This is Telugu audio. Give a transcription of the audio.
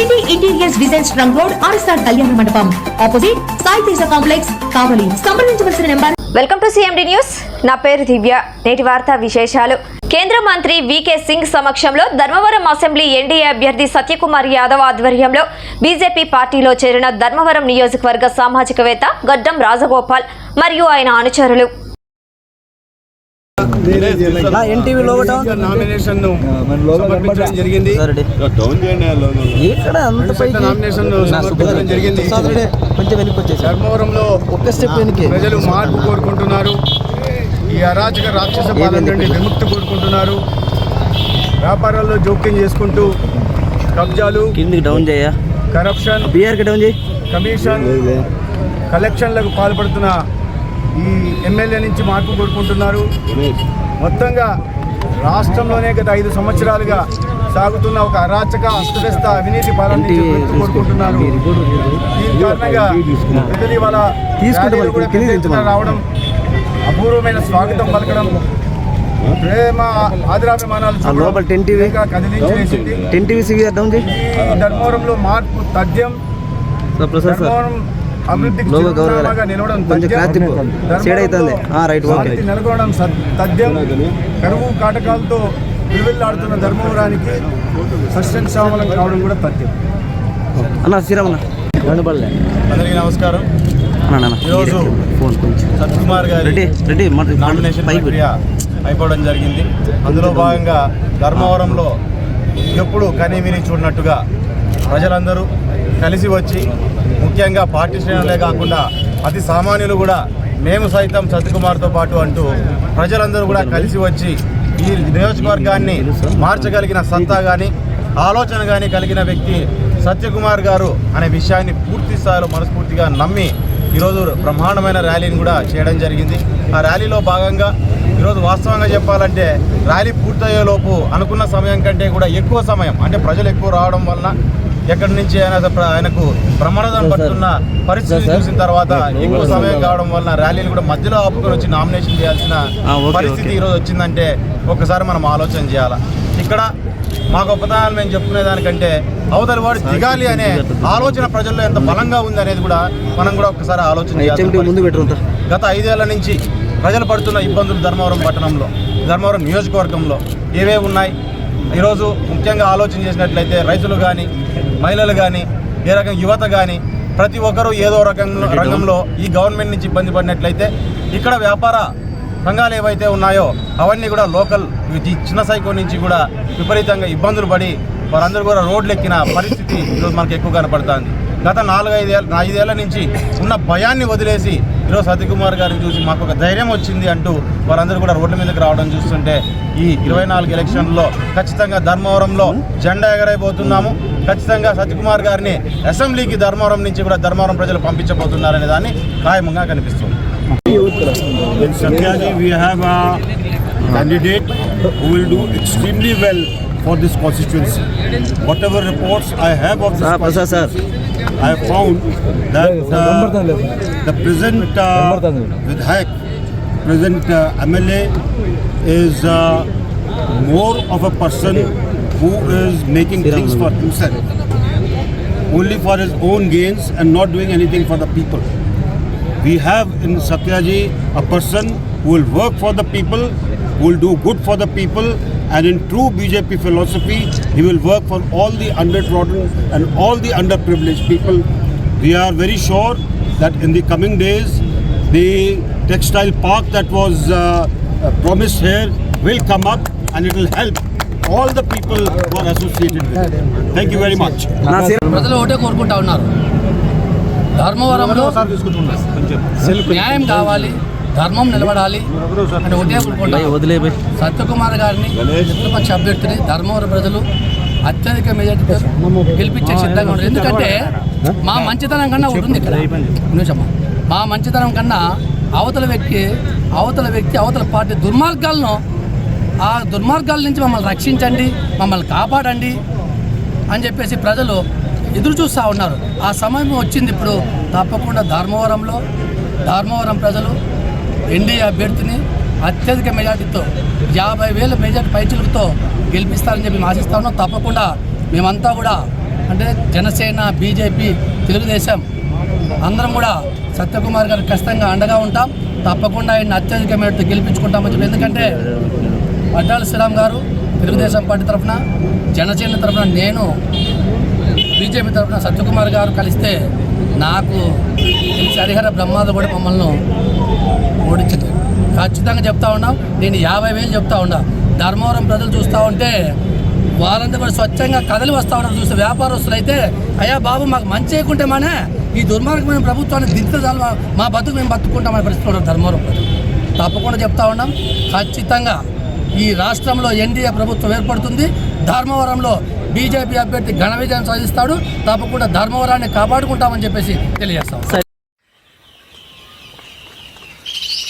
twenty interiors designs trunk road RSR Kalyana Mandapam opposite Sai Teja complex Kavali సంప్రదించవలసిన number welcome to CMD news నా పేరు దివ్య. నేటి వార్తా విశేషాలు. కేంద్ర మంత్రి వికే సింగ్ సమక్షంలో ధర్మవరం అసెంబ్లీ ఎన్డీఏ అభ్యర్థి సత్యకుమార్ యాదవ్ ఆధ్వర్యంలో బీజేపీ పార్టీలో చేరిన ధర్మవరం నియోజకవర్గ సామాజికవేత్త గడ్డం రాజగోపాల్ మరియు ఆయన అనుచరులు. నా ఎన్టీవీ లోగట నామినేషన్ సమర్పించడం జరిగింది. ఇక్కడ అంత నామినేషన్ ధర్మవరంలో ఒక్క స్టెప్ ప్రజలు మార్పు కోరుకుంటున్నారు. ఈ అరాచక రాక్షస పాలన నుండి విముక్తి కోరుకుంటున్నారు. వ్యాపారాల్లో జోక్యం చేసుకుంటూ కబ్జాలు కిందికి డౌన్ చేయ. కరప్షన్ బిఆర్కి డౌన్ చేయి. కమిషన్ కలెక్షన్లకు పాల్పడుతున్న ఈ ఎమ్మెల్యే నుంచి మార్పు కోరుకుంటున్నారు. మొత్తంగా రాష్ట్రంలోనే గత ఐదు సంవత్సరాలుగా సాగుతున్న ఒక అరాచక అస్తవ్యస్త అవినీతి పాలన దీని కారణంగా ప్రజలు ఇవాళ కూడా. రావడం అపూర్వమైన స్వాగతం పలకడం ప్రేమ ఆదరాభిమానాలు ధర్మవరంలో మార్పు తథ్యం. ధర్మవరం లోగో కవర్ కొంచెం షేడ్ అవుతుంది. Right, okay. నెలకొనడం తథ్యం. కరువు కాటకాలతో విలువెల్లాడుతున్న ధర్మవరానికి సస్యశ్యామలం కావడం కూడా తథ్యం. అన్న శ్రీరామన్న. అందరికీ నమస్కారం. అన్న అన్న ఈరోజు ఫోన్ కొంచెం. సత్కుమార్ గారి నామినేషన్ ప్రక్రియ అయిపోవడం జరిగింది. అందులో భాగంగా ధర్మవరంలో ఎప్పుడు కనీవిని చూడనట్టుగా ప్రజలందరూ కలిసి వచ్చి ముఖ్యంగా పార్టీ శ్రేణులే కాకుండా అతి సామాన్యులు కూడా మేము సైతం సత్యకుమార్తో పాటు అంటూ ప్రజలందరూ కూడా కలిసి వచ్చి ఈ నియోజకవర్గాన్ని మార్చగలిగిన సత్తా కానీ ఆలోచన కానీ కలిగిన వ్యక్తి సత్యకుమార్ గారు అనే విషయాన్ని పూర్తి స్థాయిలో మనస్ఫూర్తిగా నమ్మి ఈరోజు బ్రహ్మాండమైన ర్యాలీని కూడా చేయడం జరిగింది. ఆ ర్యాలీలో భాగంగా ఈరోజు వాస్తవంగా చెప్పాలంటే ర్యాలీ పూర్తయ్యేలోపు అనుకున్న సమయం కంటే కూడా ఎక్కువ సమయం అంటే ప్రజలు ఎక్కువ రావడం వలన ఎక్కడి నుంచి ఆయన ఆయనకు ప్రమాదం పడుతున్న పరిస్థితి చూసిన తర్వాత ఎక్కువ సమయం కావడం వలన ర్యాలీని కూడా మధ్యలో ఆపుకొని వచ్చి నామినేషన్ చేయాల్సిన ఓకే, పరిస్థితి. ఈరోజు వచ్చిందంటే ఒకసారి మనం ఆలోచన చేయాలి? ఇక్కడ మా గొప్పతనాలు మేము చెప్పుకునే దానికంటే అవతలి వాడు దిగాలి అనే ఆలోచన ప్రజల్లో ఎంత బలంగా ఉంది అనేది కూడా మనం కూడా ఒకసారి ఆలోచన చేయాలి గత ఐదేళ్ళ నుంచి ప్రజలు పడుతున్న ఇబ్బందులు ధర్మవరం పట్టణంలో ధర్మవరం నియోజకవర్గంలో ఏవే ఉన్నాయి? ఈరోజు ముఖ్యంగా ఆలోచన చేసినట్లయితే రైతులు కానీ మహిళలు కానీ ఏ రకం యువత కానీ ప్రతి ఒక్కరూ ఏదో రకంలో రంగంలో ఈ గవర్నమెంట్ నుంచి ఇబ్బంది పడినట్లయితే ఇక్కడ వ్యాపార రంగాలు ఏవైతే ఉన్నాయో అవన్నీ కూడా లోకల్ చిన్న సైకో నుంచి కూడా విపరీతంగా ఇబ్బందులు పడి వారందరూ కూడా రోడ్లు ఎక్కిన పరిస్థితి ఈరోజు మనకు ఎక్కువ కనపడుతుంది. గత నాలుగైదేళ్ళ ఐదేళ్ళ నుంచి ఉన్న భయాన్ని వదిలేసి ఈరోజు సతీకుమార్ గారిని చూసి మాకు ఒక ధైర్యం వచ్చింది అంటూ వారందరూ కూడా రోడ్ల మీదకి రావడం చూస్తుంటే ఈ ఇరవై నాలుగు ఎలక్షన్లో ఖచ్చితంగా ధర్మవరంలో జెండా ఎగరైపోతున్నాము. ఖచ్చితంగా సతీకుమార్ గారిని అసెంబ్లీకి ధర్మవరం నుంచి కూడా ధర్మవరం ప్రజలు పంపించబోతున్నారనే దాన్ని ఖాయమంగా కనిపిస్తుంది. In Satyaji, we have a candidate who will do extremely well for this constituency. Whatever reports I have of this constituency, I have found that uh, the present uh, Vidhayak, present uh, MLA is uh, more of a person who is making things for himself, only for his own gains and not doing anything for the people. We have in Satyaji a person who will work for the people, who will do good for the people, and in true BJP philosophy, he will work for all the undertrodden and all the underprivileged people. We are very sure that in the coming days, the textile park that was uh, uh, promised here will come up and it will help all the people who are associated with it. Thank you very much. నా శ్రీరామ్ ప్రజలు ఒకటే కోరుకుంటా ఉన్నారు ధర్మవరంలో న్యాయం కావాలి ధర్మం నిలబడాలి అని ఒకటే కోరుకుంటా సత్యకుమార్ గారిని ప్రతిపక్ష అభ్యర్థిని ధర్మవరం ప్రజలు అత్యధిక మెజార్టీతో గెలిపించే సిద్ధంగా ఉన్నారు. ఎందుకంటే మా మంచితనం కన్నా ఉంది ఇక్కడ. నిమిషమ్మా మా మంచితనం కన్నా అవతల వ్యక్తి అవతల వ్యక్తి అవతల పార్టీ దుర్మార్గాలను ఆ దుర్మార్గాల నుంచి మమ్మల్ని రక్షించండి మమ్మల్ని కాపాడండి అని చెప్పేసి ప్రజలు ఎదురు చూస్తూ ఉన్నారు. ఆ సమయం వచ్చింది ఇప్పుడు తప్పకుండా ధర్మవరంలో ధర్మవరం ప్రజలు ఎన్డీఏ అభ్యర్థిని అత్యధిక మెజార్టీతో యాభై వేల మెజార్టీ పైచులతో గెలిపిస్తారని చెప్పి మేము ఆశిస్తా ఉన్నాం. తప్పకుండా మేమంతా కూడా అంటే జనసేన బీజేపీ తెలుగుదేశం అందరం కూడా సత్యకుమార్ గారు ఖచ్చితంగా అండగా ఉంటాం. తప్పకుండా ఆయన అత్యధిక మెజార్టీతో గెలిపించుకుంటామని చెప్పి. ఎందుకంటే పట్టాల శ్రీరామ్ గారు తెలుగుదేశం పార్టీ తరఫున జనసేన తరఫున నేను బీజేపీ తరఫున సత్యకుమార్ గారు కలిస్తే నాకు తెలిసి హరిహర బ్రహ్మాలు కూడా మమ్మల్ని ఓడించింది. ఖచ్చితంగా చెప్తా ఉన్నాం నేను యాభై వేలు చెప్తా ఉన్నా. ధర్మవరం ప్రజలు చూస్తూ ఉంటే వాళ్ళంతా కూడా స్వచ్ఛంగా కదలి వస్తూ ఉన్నారు చూస్తే వ్యాపారస్తులు అయితే అయ్యా బాబు మాకు మంచి చేయకుంటే మానే ఈ దుర్మార్గమైన ప్రభుత్వాన్ని దించదాలు మా బతుకు మేము బతుకుంటామని పరిస్థితి ఉన్నాం ధర్మవరం ప్రజలు. తప్పకుండా చెప్తా ఉన్నాం ఖచ్చితంగా ఈ రాష్ట్రంలో ఎన్డీఏ ప్రభుత్వం ఏర్పడుతుంది. ధర్మవరంలో బీజేపీ అభ్యర్థి ఘన విజయం సాధిస్తాడు. తప్పకుండా ధర్మవరాన్ని కాపాడుకుంటామని చెప్పేసి తెలియజేస్తాం